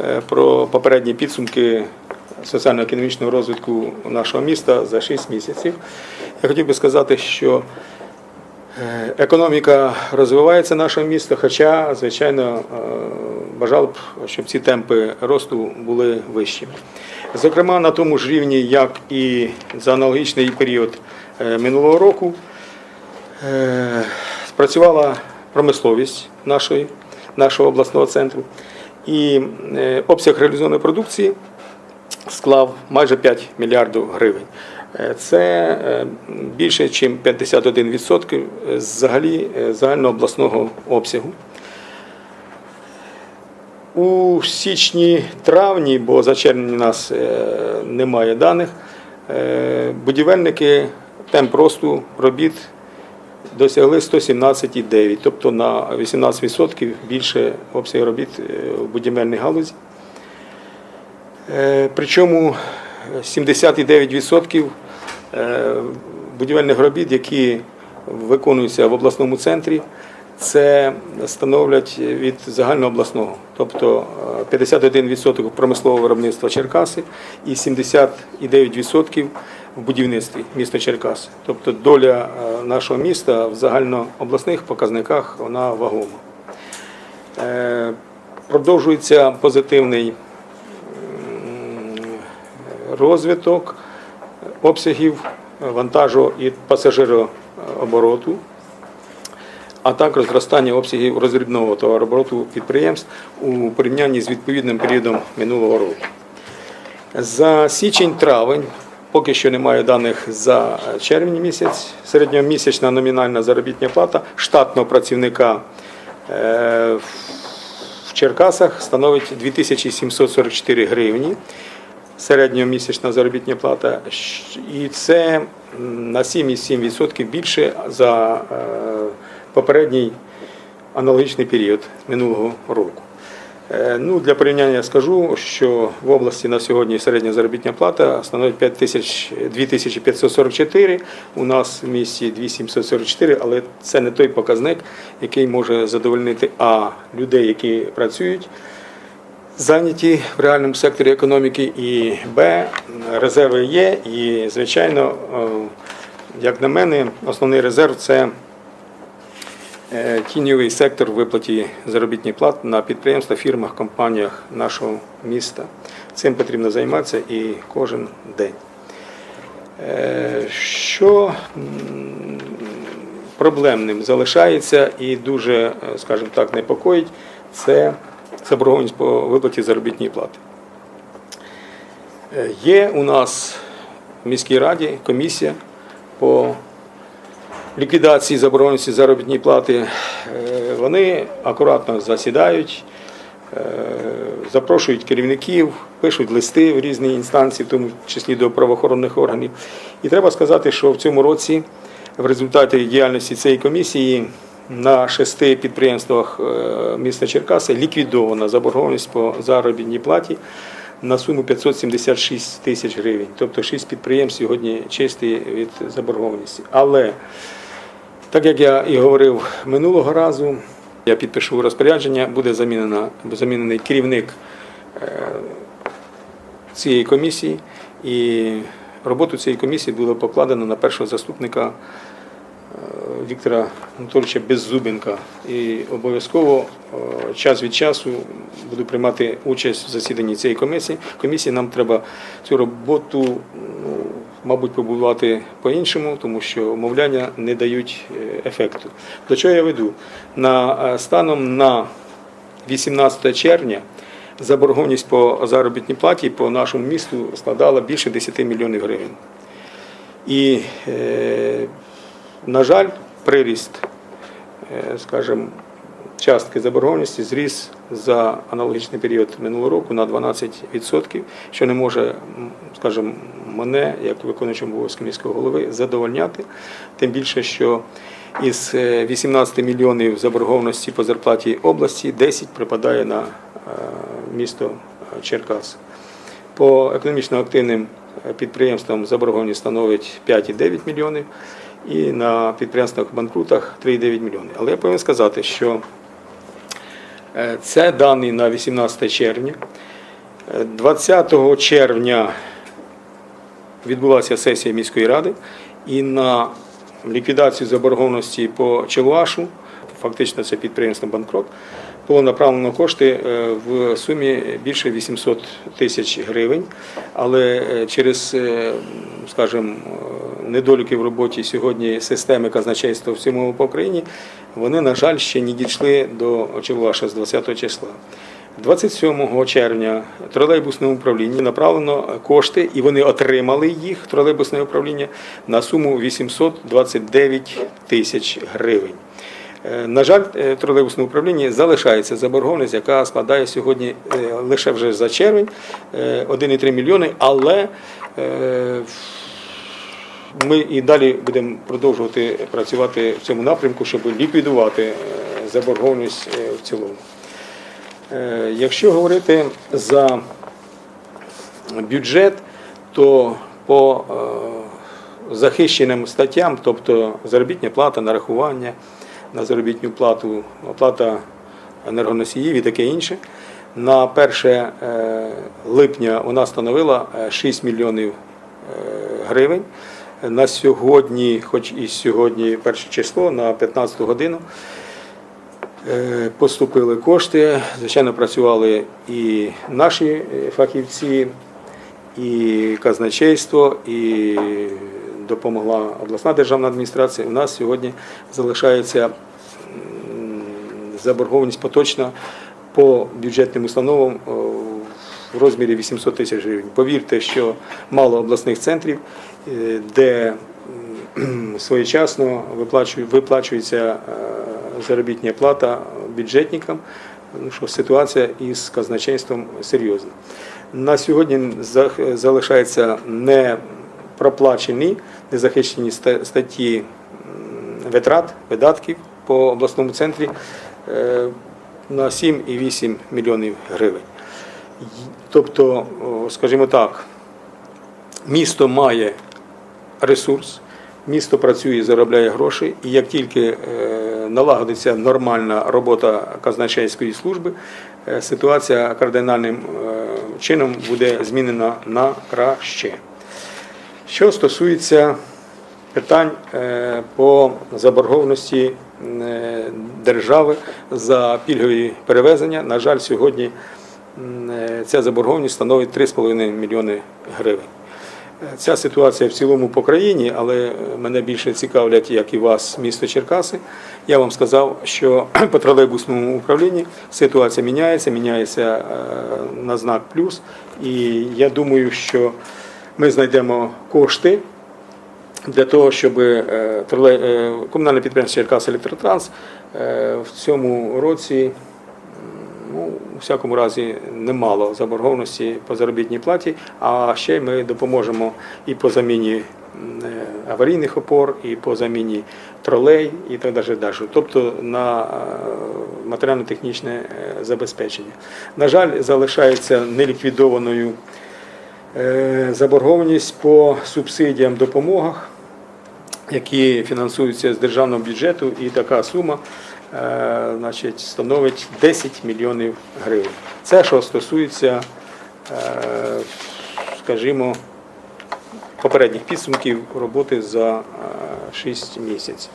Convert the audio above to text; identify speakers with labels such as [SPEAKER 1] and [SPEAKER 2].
[SPEAKER 1] е, про попередні підсумки соціально-економічного розвитку нашого міста за 6 місяців. Я хотів би сказати, що е, економіка розвивається нашого міста, хоча, звичайно, е, бажав б, щоб ці темпи росту були вищі. Зокрема, на тому ж рівні, як і за аналогічний період минулого року, спрацювала промисловість нашої, нашого обласного центру, і е, обсяг реалізованої продукції склав майже 5 мільярдів гривень. Е, Це е, більше, ніж 51% взагалі загальнообласного обсягу. У січні-травні, бо за червень у нас немає даних, будівельники темп росту робіт досягли 117,9, тобто на 18% більше обсяг робіт е, в будівельній галузі. Е, Причому 79% е, будівельних робіт, які виконуються в обласному центрі, це становлять від загальнообласного, тобто е, 51% промислового виробництва Черкаси і 79% в будівництві міста Черкаси. Тобто доля е, нашого міста в загальнообласних показниках вона вагома. Е, Продовжується позитивний розвиток обсягів вантажу і пасажирообороту, а також зростання обсягів розрібного товарообороту підприємств у порівнянні з відповідним періодом минулого року. За січень-травень, поки що немає даних за червень місяць, середньомісячна номінальна заробітня плата штатного працівника е, в Черкасах становить 2744 гривні середньомісячна заробітня плата, і це на 7,7% більше за е, попередній аналогічний період минулого року. Е, Ну, для порівняння скажу, що в області на сьогодні середня заробітня плата становить 5 тисяч- 2544, у нас в місті 2744, але це не той показник, який може задовольнити а людей, які працюють, зайняті в реальному секторі економіки, і Б, резерви є. І, звичайно, е, як на мене, основний резерв це тіньовий сектор в виплаті заробітних плат на підприємствах, фірмах, компаніях нашого міста. Цим потрібно займатися і кожен день. Е, Що проблемним залишається і дуже, е, скажімо так, непокоїть, це заборгованість по виплаті заробітної плати. Е, Є у нас в міській раді комісія по ліквідації заборгованості заробітної плати. Е, Вони акуратно засідають, е, запрошують керівників, пишуть листи в різні інстанції, в тому числі до правоохоронних органів. І треба сказати, що в цьому році в результаті діяльності цієї комісії на шести підприємствах е, міста Черкаси ліквідована заборгованість по заробітній платі на суму 576 тисяч гривень. Тобто шість підприємств сьогодні чисті від заборгованості. Але так як я і говорив минулого разу, я підпишу розпорядження, буде замінена, замінений керівник е, цієї комісії, і роботу цієї комісії було покладено на першого заступника е, Віктора Анатолійовича Беззубенка. І обов'язково е, час від часу буду приймати участь в засіданні цієї комісії. Комісії нам треба цю роботу, ну, мабуть, побудувати по-іншому, тому що умовляння не дають е, ефекту. До чого я веду? На, е, станом на 18 червня заборгованість по заробітній платі по нашому місту складала більше 10 мільйонів гривень. І, е, на жаль, приріст, скажімо, частки заборгованості зріс за аналогічний період минулого року на 12%, що не може, скажімо, мене, як виконуючого обов'язки міського голови, задовольняти. Тим більше, що із е, 18 мільйонів заборгованості по зарплаті області 10 припадає на е, місто е, Черкас. По економічно активним е, підприємствам заборгованість становить 5,9 мільйонів і на підприємствах банкрутах 3,9 мільйони. Але я повинен сказати, що Е, Це дані на 18 червня. Е, 20 червня відбулася сесія міської ради, і на ліквідацію заборгованості по Челуашу, фактично це підприємство банкрот, було направлено кошти е, в сумі більше 800 тисяч гривень. Але е, через, е, скажімо, е, недоліки в роботі сьогодні системи казначейства в цьому по Україні, вони, на жаль, ще не дійшли до Челуаша з 20 числа. 27 червня тролейбусному управлінні направлено кошти, і вони отримали їх тролейбусне управління на суму 829 тисяч гривень. Е, На жаль, е, тролейбусне управління залишається заборгованість, яка складає сьогодні е, лише вже за червень е, 1,3 мільйони, але ми і далі будемо продовжувати працювати в цьому напрямку, щоб ліквідувати е, заборгованість е, в цілому. Е, Якщо говорити за бюджет, то по захищеним статтям, тобто заробітня плата, нарахування на заробітну плату, оплата енергоносіїв і таке інше, на 1 е, липня вона становила е, 6 мільйонів гривень. На сьогодні, хоч і сьогодні перше число, на 15 годину, Е, Поступили кошти, звичайно, працювали і наші е, фахівці, і казначейство, і допомогла обласна державна адміністрація. У нас сьогодні залишається заборгованість поточна по бюджетним установам о, в розмірі 800 тисяч гривень. Повірте, що мало обласних центрів, е, де своєчасно виплачується е, заробітна плата бюджетникам, ну, що ситуація із казначейством серйозна. На сьогодні залишаються не проплачені, незахищені ста- статті витрат, видатків по обласному центрі е, на 7,8 мільйонів гривень. Тобто, скажімо так, місто має ресурс, місто працює, заробляє гроші, і як тільки е, налагодиться нормальна робота казначейської служби, е, ситуація кардинальним е, чином буде змінена на краще. Що стосується питань по заборгованості держави за пільгові перевезення, на жаль, сьогодні ця заборгованість становить 3,5 мільйони гривень. Е, Ця ситуація в цілому по країні, але мене більше цікавлять, як і вас, місто Черкаси. Я вам сказав, що по тролейбусному управлінні ситуація міняється, міняється е, на знак плюс. І я думаю, що ми знайдемо кошти для того, щоб е, е, комунальне підприємство Черкас Електротранс е, в цьому році у всякому разі немало заборгованості по заробітній платі, а ще ми допоможемо і по заміні е, аварійних опор, і по заміні тролей, і так далі. далі. Тобто на е, матеріально-технічне е, забезпечення. На жаль, залишається неліквідованою заборгованість по субсидіям допомогах які фінансуються з державного бюджету, і така сума е, значить, становить 10 мільйонів гривень. Це що стосується, е, скажімо, попередніх підсумків роботи за 6 місяців.